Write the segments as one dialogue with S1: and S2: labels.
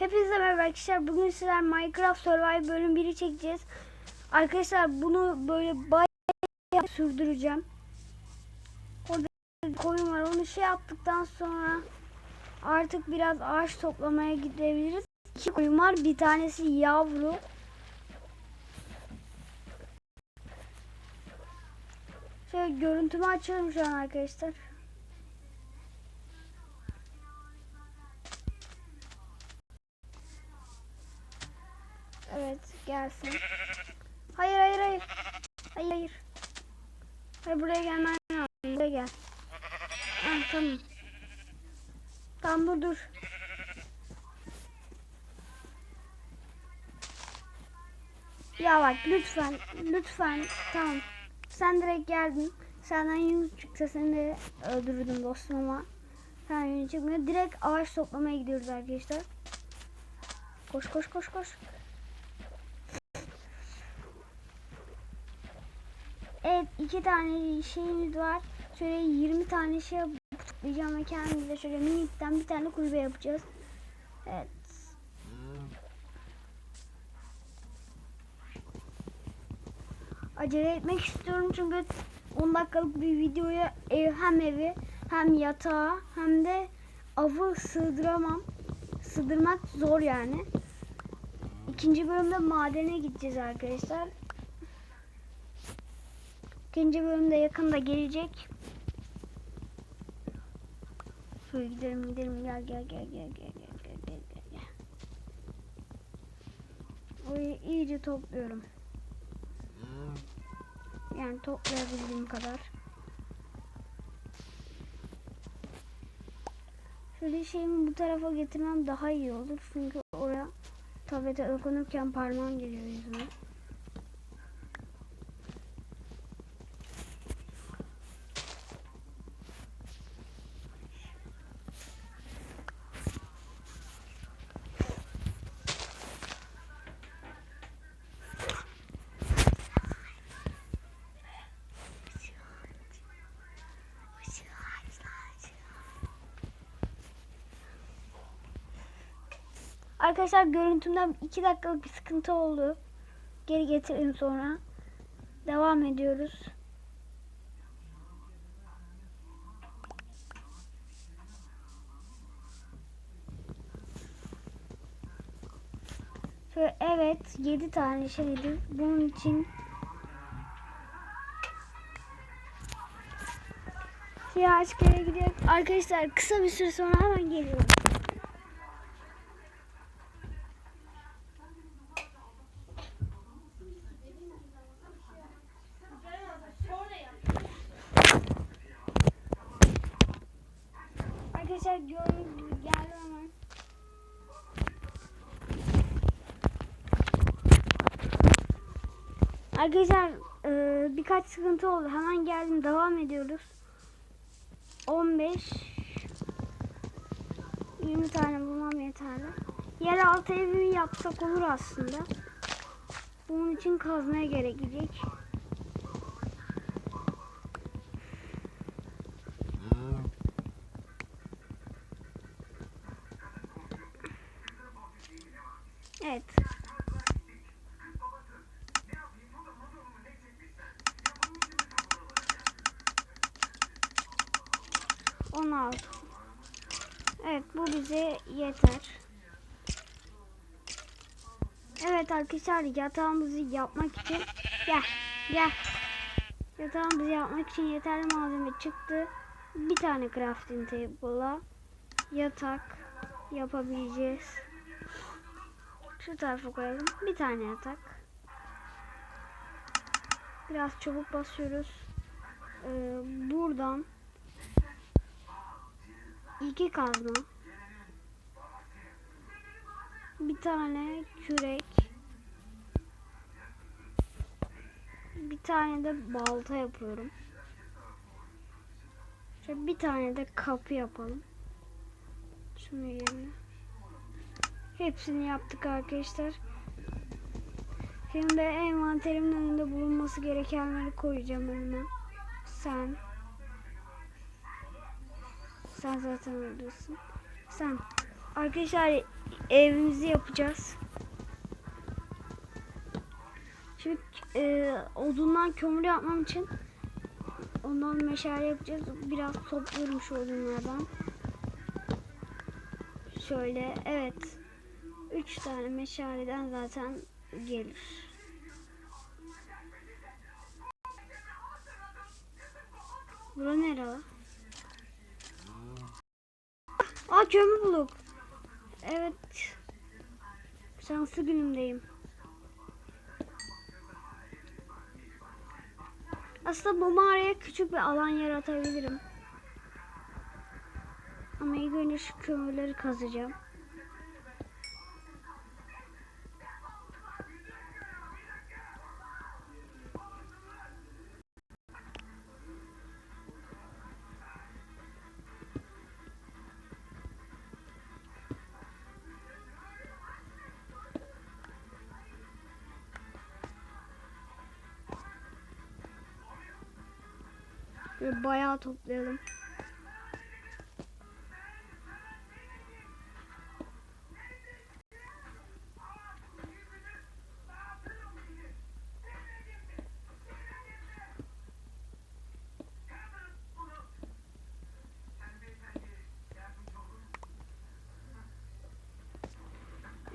S1: Hepinize merhaba arkadaşlar. Bugün sizler Minecraft Survival bölüm 1'i çekeceğiz. Arkadaşlar bunu böyle bayağı sürdüreceğim. Orada koyun var. Onu şey yaptıktan sonra artık biraz ağaç toplamaya gidebiliriz. İki koyun var. Bir tanesi yavru. Şöyle görüntümü açıyorum şu an arkadaşlar. Evet gelsin. Hayır hayır hayır. Hayır hayır. Hayır buraya gelmen lazım. Buraya gel. Ha, tamam. Tamam dur dur. Ya bak lütfen lütfen tamam. Sen direkt geldin. Senden yunus çıksa seni de öldürürdüm dostum ama sen yunus çıkmıyor. Direkt ağaç toplamaya gidiyoruz arkadaşlar. Koş koş koş koş. Evet iki tane şeyimiz var. Şöyle 20 tane şey toplayacağım ve kendimize şöyle minikten bir tane kulübe yapacağız. Evet. Acele etmek istiyorum çünkü 10 dakikalık bir videoya ev hem evi hem yatağı hem de avı sığdıramam. Sığdırmak zor yani. İkinci bölümde madene gideceğiz arkadaşlar. İkinci bölümde yakında gelecek. Şöyle gidelim gidelim gel gel gel gel gel gel gel gel gel gel. İyice topluyorum. Yani toplayabildiğim kadar. Şöyle şeyimi bu tarafa getirmem daha iyi olur. Çünkü oraya tablete dokunurken parmağım geliyor yüzüme. Arkadaşlar görüntümden 2 dakikalık bir sıkıntı oldu. Geri getirin sonra. Devam ediyoruz. Şöyle evet 7 tane şeydi. Bunun için Siyah aşkaya gidiyor. Arkadaşlar kısa bir süre sonra hemen geliyorum. Arkadaşlar gördüğünüz gibi geldi hemen. Arkadaşlar e, birkaç sıkıntı oldu. Hemen geldim. Devam ediyoruz. 15 20 tane bulmam yeterli. Yeraltı evimi yapsak olur aslında. Bunun için kazmaya gerekecek. Evet bu bize yeter. Evet arkadaşlar yatağımızı yapmak için gel gel. Yatağımızı yapmak için yeterli malzeme çıktı. Bir tane crafting table'la yatak yapabileceğiz. Şu tarafa koyalım. Bir tane yatak. Biraz çabuk basıyoruz. Ee, buradan iki kazma. Bir tane kürek. Bir tane de balta yapıyorum. Şöyle bir tane de kapı yapalım. Şunu yerine. Hepsini yaptık arkadaşlar. Şimdi envanterimin önünde bulunması gerekenleri koyacağım önüme. Sen. Sen zaten oradasın. Sen. Arkadaşlar evimizi yapacağız. Şimdi e, odundan kömür yapmam için ondan meşale yapacağız. Biraz topluyorum şu odunlardan. Şöyle evet. Üç tane meşaleden zaten gelir. Bura nere? Aa kömür bulduk. Evet. Şanslı günümdeyim. Aslında bu mağaraya küçük bir alan yaratabilirim. Ama ilk önce şu kömürleri kazacağım. Böyle bayağı toplayalım.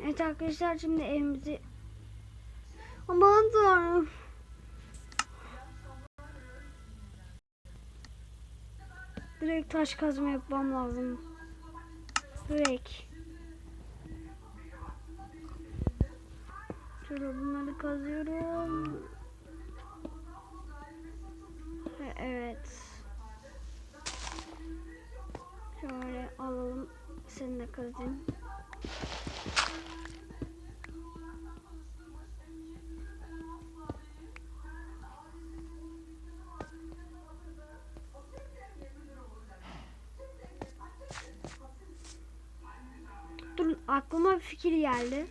S1: Evet arkadaşlar şimdi evimizi Aman tanrım. Direkt taş kazma yapmam lazım. Direkt. Şöyle bunları kazıyorum. Ve Evet. Şöyle alalım. Seni de kazayım. Aklıma bir fikir geldi.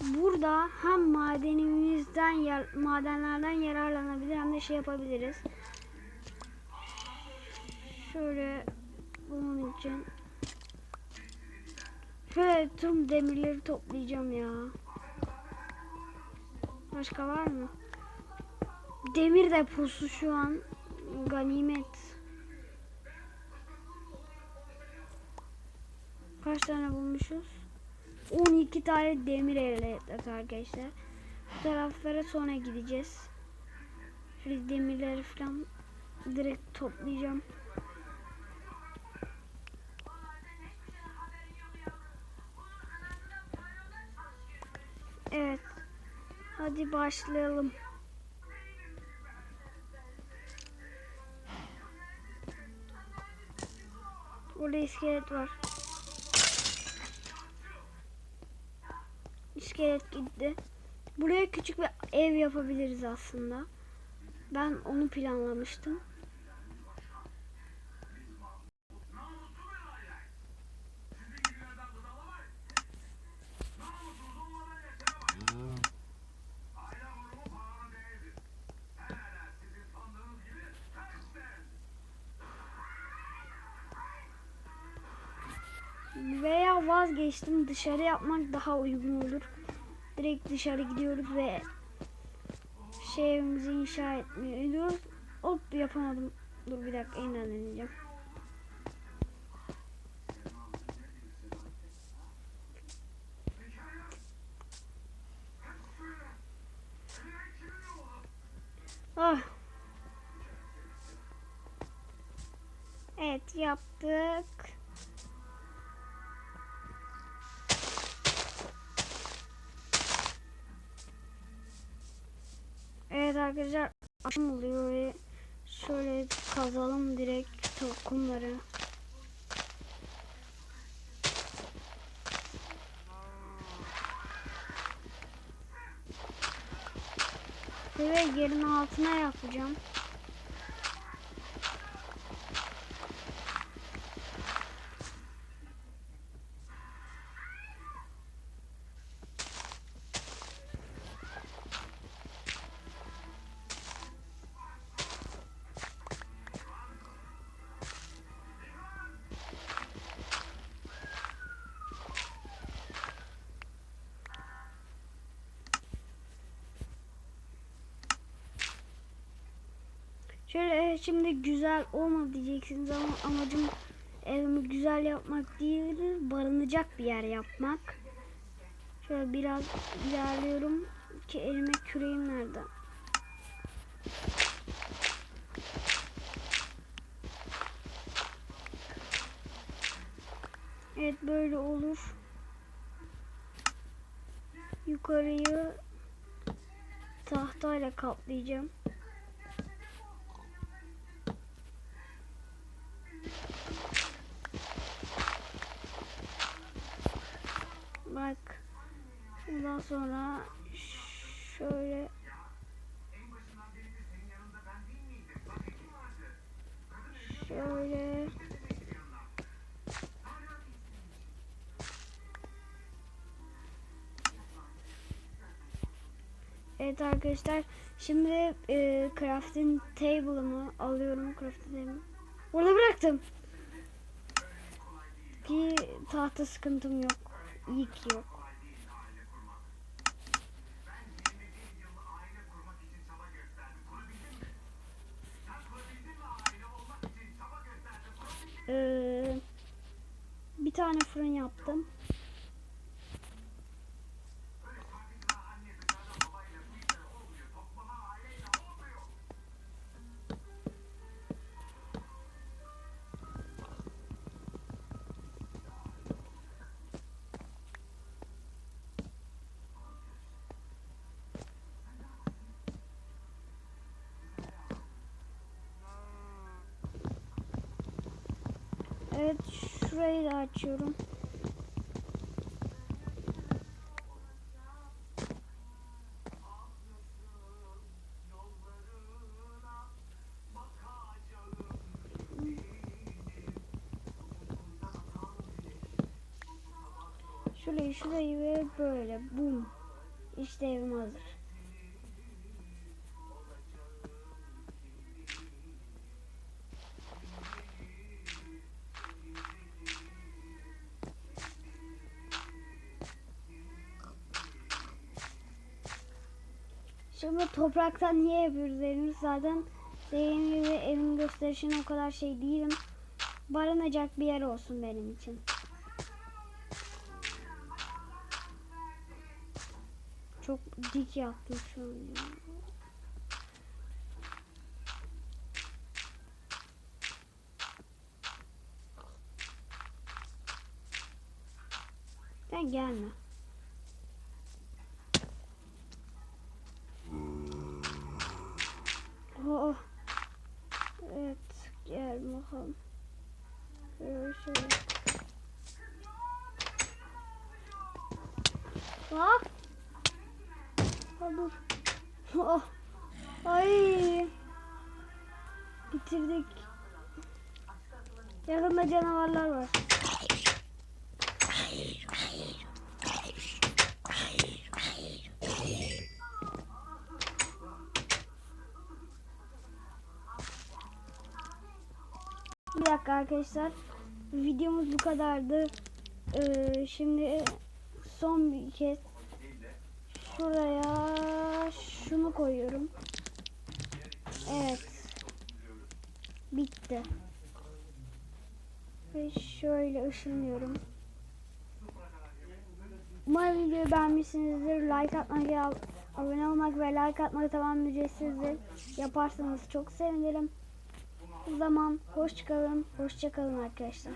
S1: Burada hem madenimizden yer, madenlerden yararlanabilir hem de şey yapabiliriz. Şöyle bunun için şöyle tüm demirleri toplayacağım ya. Başka var mı? Demir deposu şu an ganimet. Kaç tane bulmuşuz? 12 tane demir elde ettik arkadaşlar. Bu taraflara sonra gideceğiz. Şöyle demirleri falan direkt toplayacağım. Evet. Hadi başlayalım. Burada iskelet var. İskelet gitti. Buraya küçük bir ev yapabiliriz aslında. Ben onu planlamıştım. Veya vazgeçtim dışarı yapmak daha uygun olur. Direkt dışarı gidiyoruz ve şey evimizi inşa etmeye ediyoruz. Hop yapamadım. Dur bir dakika yeniden deneyeceğim. Ah. Evet yaptık. Arkadaşlar akşam oluyor ve şöyle kazalım direkt tokumları. Ve yerin altına yapacağım. Şöyle e, şimdi güzel olmadı diyeceksiniz ama amacım evimi güzel yapmak değil, barınacak bir yer yapmak. Şöyle biraz ilerliyorum ki elime küreğim nerede? Evet böyle olur. Yukarıyı tahtayla kaplayacağım. Ondan sonra şöyle şöyle Evet arkadaşlar şimdi e, crafting table'ımı alıyorum crafting table. Burada bıraktım. Ki tahta sıkıntım yok. İyi ki yok. Ee, bir tane fırın yaptım. Evet şurayı da açıyorum. Şurayı şurayı ve böyle bum. İşte evim hazır. Şimdi topraktan niye yapıyoruz evimiz? Zaten dediğim gibi evin gösterişine o kadar şey değilim. Barınacak bir yer olsun benim için. Çok dik yaptım şu an. Sen gelme. Oh. Evet gel bakalım. Şöyle şöyle. Bak. Ha, dur. Oh. Ay. Bitirdik. Yakında canavarlar var. Bir dakika arkadaşlar. Videomuz bu kadardı. Ee, şimdi son bir kez şuraya şunu koyuyorum. Evet. Bitti. Ve şöyle ışınlıyorum. Umarım videoyu beğenmişsinizdir. Like atmayı, ab- abone olmak ve like atmak tamamen ücretsizdir. Yaparsanız çok sevinirim. O zaman hoşçakalın. Hoşçakalın arkadaşlar.